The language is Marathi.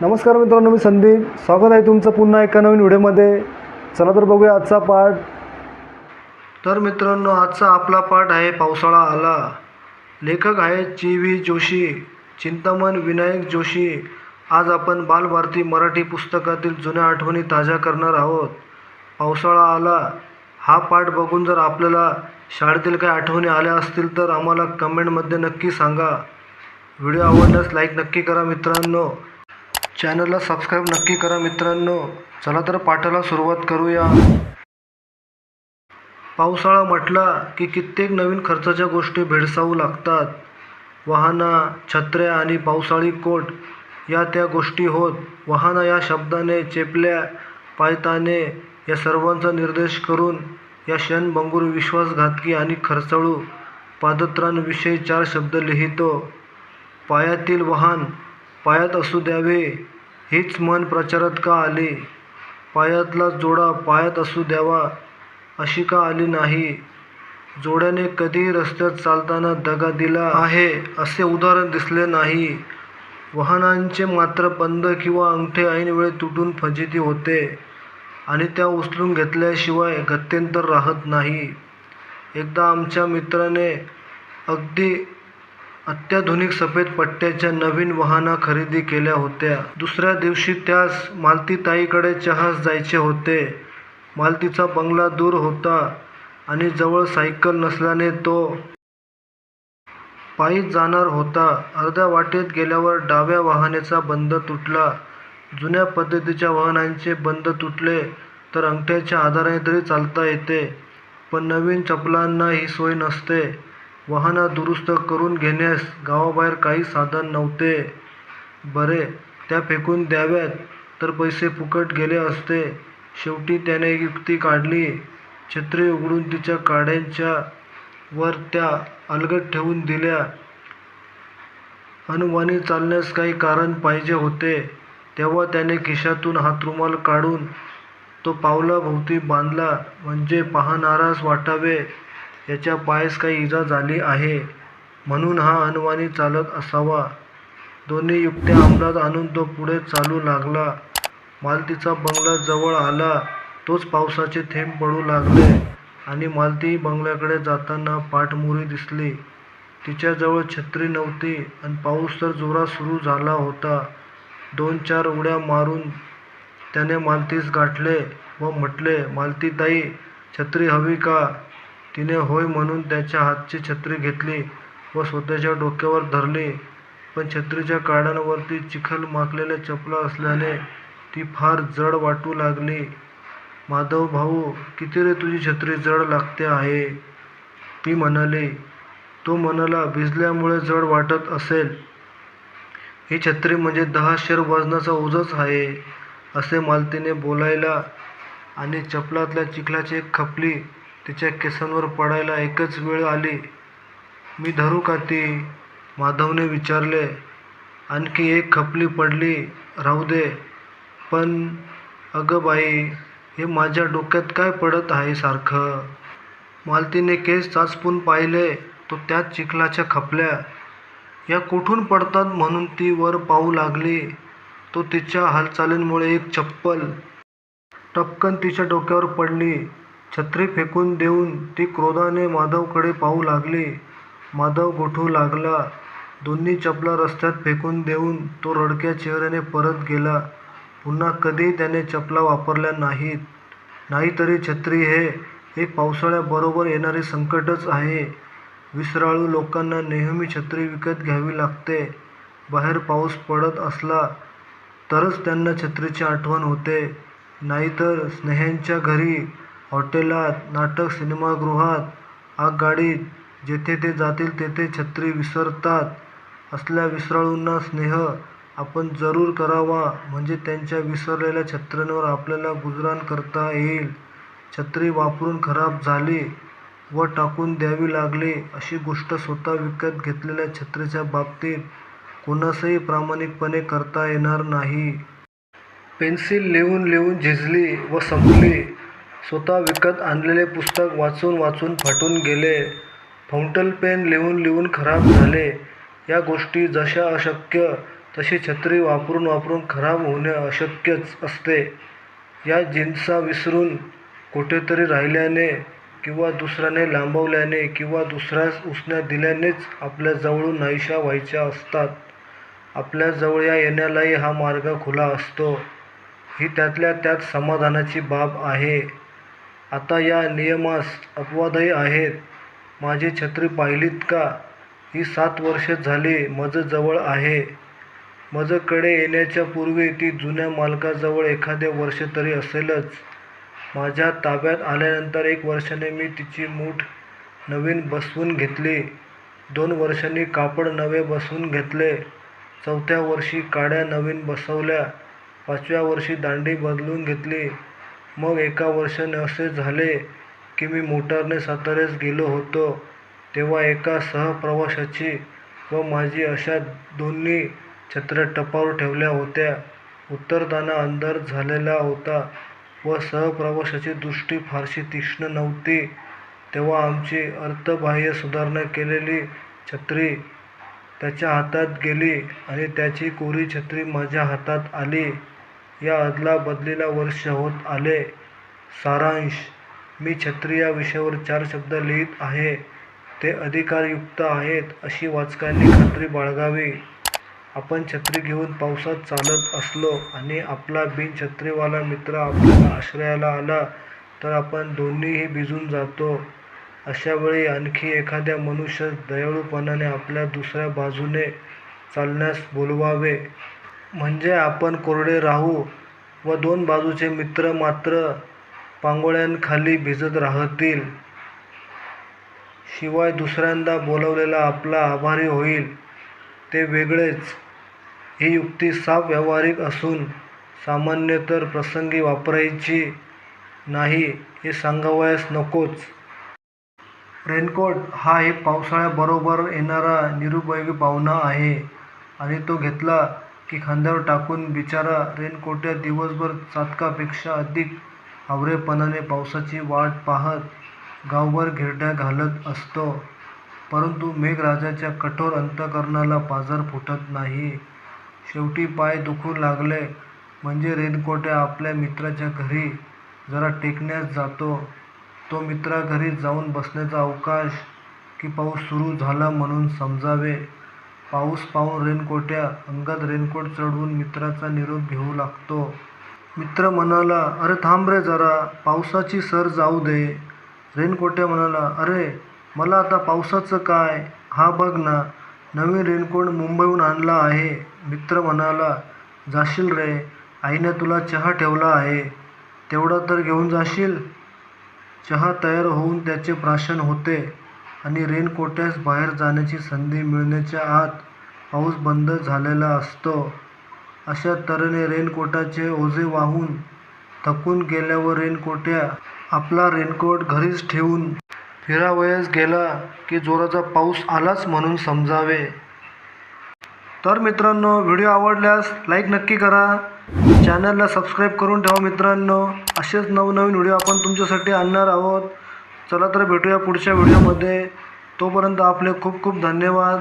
नमस्कार मित्रांनो मी संदीप. स्वागत आहे तुमचं पुन्हा एका नवीन व्हिडिओमध्ये. चला तर बघूया आजचा पाठ तर मित्रांनो आजचा आपला पाठ आहे पावसाळा आला. लेखक आहे ची व्ही जोशी चिंतामण विनायक जोशी. आज आपण बालभारती मराठी पुस्तकातील जुन्या आठवणी ताज्या करणार आहोत. पावसाळा आला. हा पाठ बघून जर आपल्याला शाळेतील काही आठवणी आल्या असतील तर आम्हाला कमेंटमध्ये नक्की सांगा. व्हिडिओ आवडल्यास लाईक नक्की करा मित्रांनो. चॅनलला सबस्क्राईब नक्की करा मित्रांनो. चला तर पाठाला सुरुवात करूया. पावसाळा म्हटला की कित्येक नवीन खर्चाच्या गोष्टी भेडसावू लागतात. वाहना छत्र्या आणि पावसाळी कोट या त्या गोष्टी होत. वाहना या शब्दाने चेपल्या पायताने या सर्वांचा निर्देश करून या क्षणभंगूर विश्वासघातकी आणि खर्चाळू पादत्रांविषयी चार शब्द लिहितो. पायातील वाहन पायात असू द्यावे हीच मन प्रचारात का आली? पायातला जोडा पायात असू द्यावा अशी का आली नाही? जोड्याने कधीही रस्त्यात चालताना दगा दिला आहे असे उदाहरण दिसले नाही. वाहनांचे मात्र बंद किंवा अंगठे ऐनवेळी तुटून फजिती होते आणि त्या उचलून घेतल्याशिवाय गत्यंतर राहत नाही. एकदा आमच्या मित्राने अगदी अत्याधुनिक सफेद पट्ट्याच्या नवीन वाहना खरेदी केल्या होत्या. दुसऱ्या दिवशी त्यास मालतीताईकडे चहास जायचे होते. मालतीचा बंगला दूर होता आणि जवळ सायकल नसल्याने तो पायीच जाणार होता. अर्ध्या वाटेत गेल्यावर डाव्या वाहनेचा बंद तुटला. जुन्या पद्धतीच्या वाहनांचे बंद तुटले तर अंगठ्याच्या आधाराने तरी चालता येते पण नवीन चपलांना ही सोय नसते. वाहना दुरुस्त करून घेण्यास गावाबाहेर काही साधन नव्हते. बरे त्या फेकून द्याव्यात तर पैसे फुकट गेले असते. शेवटी त्याने युक्ती काढली. छत्री उघडून तिच्या काड्यांच्या वर त्या अलगद ठेवून दिल्या. अनवाणी चालण्यास काही कारण पाहिजे होते. तेव्हा त्याने खिशातून हातरुमाल काढून तो पावलाभोवती बांधला. म्हणजे पाहणारास वाटावे. याच्या पायास काही इजा झाली आहे. म्हणून हा अनवाणी चालत असावा. दोन्ही युक्त्या अंमलात आणून तो पुढे चालू लागला. मालतीचा बंगला जवळ आला. तोच पावसाचे थेंब पडू लागले. आणि मालती बंगल्याकडे जाताना पाठमोरी दिसली. तिच्याजवळ छत्री नव्हती आणि पाऊस तर जोरात सुरू झाला होता. दोन चार उड्या मारून त्याने मालतीस गाठले व म्हटले मालतीताई छत्री हवी का? तिने होय म्हणून त्याच्या हातची छत्री घेतली व स्वतःच्या डोक्यावर धरली. पण छत्रीच्या काड्यांवरती चिखल माखलेल्या चपला असल्याने ती फार जड वाटू लागली. माधव भाऊ किती रे तुझी छत्री जड लागते आहे? ती म्हणाली. तो म्हणाला भिजल्यामुळे जड वाटत असेल. ही छत्री म्हणजे दहा शेर वजनाचा ओझच आहे असे मालतीने बोलायला आणि चपलातल्या चिखलाची एक खपली. तिच्या केसांवर पडायला एकच वेळ आली. मी धरू का ती? माधवने विचारले. आणखी एक खपली पडली. राहू दे. पण अगं बाई हे माझ्या डोक्यात काय पडत आहे सारखं? मालतीने केस चाचपून पाहिले. तो त्याच चिखलाच्या खपल्या. या कुठून पडतात म्हणून ती वर पाहू लागली. तो तिच्या हालचालींमुळे एक चप्पल टपकन तिच्या डोक्यावर पडली. छत्री फेकून देऊन ती क्रोधाने माधवकडे पाहू लागली. माधव गोठू लागला. दोन्ही चपला रस्त्यात फेकून देऊन तो रडक्या चेहऱ्याने परत गेला. पुन्हा कधीही त्याने चपला वापरल्या नाहीत. नाहीतरी छत्री हे एक पावसाळ्याबरोबर येणारे संकटच आहे. विसराळू लोकांना नेहमी छत्री विकत घ्यावी लागते. बाहेर पाऊस पडत असला तरच त्यांना छत्रीची आठवण होते. नाहीतर स्नेह्यांच्या घरी हॉटेलात नाटक सिनेमागृहात आगगाडीत जेथे ते जातील तेथे छत्री विसरतात. असल्या विसराळूंना स्नेह आपण जरूर करावा म्हणजे त्यांच्या विसरलेल्या छत्र्यांवर आपल्याला गुजराण करता येईल. छत्री वापरून खराब झाली व टाकून द्यावी लागली अशी गोष्ट स्वतः विकत घेतलेल्या छत्रीच्या बाबतीत कोणासही प्रामाणिकपणे करता येणार नाही. पेन्सिल लिहून लिहून झिजली व संपली. स्वतः विकत आणलेले पुस्तक वाचून वाचून फाटून गेले. फाउंटन पेन लिहून लिहून खराब झाले. या गोष्टी जशा अशक्य तशी छत्री वापरून वापरून खराब होणे अशक्यच असते. या जिन्सा विसरून कुठेतरी राहिल्याने किंवा दुसऱ्याने लांबवल्याने किंवा दुसऱ्यास उसण्या दिल्यानेच आपल्या जवळून नाहीशा व्हायच्या असतात. आपल्याजवळ या येण्यालाही हा मार्ग खुला असतो. ही त्यातल्या त्यात समाधानाची बाब आहे. आता या नियमास अपवादही आहेत. माझी छत्री पाहिलीत का? ही सात वर्षे झाली मज जवळ आहे. मजकडे येण्याच्या पूर्वी ती जुन्या मालकाजवळ एखादे वर्ष तरी असेलच. माझ्या ताब्यात आल्यानंतर एक वर्षाने मी तिची मूठ नवीन बसवून घेतली. दोन वर्षांनी कापड नवे बसवून घेतले. चौथ्या वर्षी काड्या नवीन बसवल्या. पाचव्या वर्षी दांडी बदलून घेतली. मग एका वर्षाने असे झाले की मी मोटारने साताऱ्यास गेलो होतो. तेव्हा एका सहप्रवाशाची व माझी अशा दोन्ही छत्र्या टपावर ठेवल्या होत्या. उत्तरदाना अंधार झालेला होता व सहप्रवाशाची दृष्टी फारशी तीक्ष्ण नव्हती. तेव्हा आमची अर्थबाह्य सुधारणा केलेली छत्री त्याच्या हातात गेली आणि त्याची कोरी छत्री माझ्या हातात आली. या अदला बदलीला वर्ष होत आले. सारांश मी छत्री या विषयावर चार शब्द लिहित आहे. ते अधिकारयुक्त आहेत अशी वाचकांनी खात्री बाळगावी. आपण छत्री घेऊन पावसात चालत असलो आणि आपला बिनछत्रीवाला मित्र आपल्याला आश्रयाला आला तर आपण दोन्हीही भिजून जातो. अशावेळी आणखी एखाद्या मनुष्य दयाळूपणाने आपल्या दुसऱ्या बाजूने चालण्यास बोलवावे. म्हणजे आपण कोरडे राहू व दोन बाजूचे मित्र मात्र पांगोळ्यांखाली भिजत राहतील. शिवाय दुसऱ्यांदा बोलवलेला आपला आभारी होईल. ते वेगळेच. ही युक्ती साफ व्यावहारिक असून सामान्यतर प्रसंगी वापरायची नाही हे सांगावयास नकोच. रेनकोट हा एक पावसाळ्याबरोबर येणारा निरुपयोगी पाहुणा आहे आणि तो घेतला की खांद्यावर टाकून बिचारा रेनकोट्या दिवसभर चातकापेक्षा अधिक आवरेपणाने पावसाची वाट पाहत गावभर घेरड्या घालत असतो. परंतु मेघराजाच्या कठोर अंतःकरणाला पाझर फुटत नाही. शेवटी पाय दुखू लागले. म्हणजे रेनकोट्या आपल्या मित्राच्या घरी जरा टेकण्यास जातो. तो मित्राघरी जाऊन बसण्याचा अवकाश की पाऊस सुरू झाला म्हणून समजावे. पाऊस पाहून रेनकोट्या अंगात रेनकोट चढवून मित्राचा निरोप घेऊ लागतो. मित्र म्हणाला अरे थांब रे जरा पावसाची सर जाऊ दे. रेनकोट्या म्हणाला अरे मला आता पावसाचं काय? हा बघ ना नवीन रेनकोट मुंबईहून आणला आहे. मित्र म्हणाला जाशील रे आईने तुला चहा ठेवला आहे. तेवढा तर घेऊन जाशील. चहा तयार होऊन त्याचे प्राशन होते. आणि रेनकोट्यास बाहेर जाण्याची संधी मिळण्याच्या आत पाऊस बंद झालेला असतो. अशा तऱ्हेने रेनकोटाचे ओझे वाहून थकून गेल्यावर रेनकोट्या आपला रेनकोट घरीच ठेवून फिरावयास गेला की जोराचा पाऊस आलाच म्हणून समजावे. तर मित्रांनो व्हिडिओ आवडल्यास लाईक नक्की करा. चॅनलला सबस्क्राईब करून ठेवा मित्रांनो. असेच नवनवीन व्हिडिओ आपण तुमच्यासाठी आणणार आहोत. चला तर भेटूया पुढच्या व्हिडिओमध्ये. तोपर्यंत आपले खूप खूप धन्यवाद.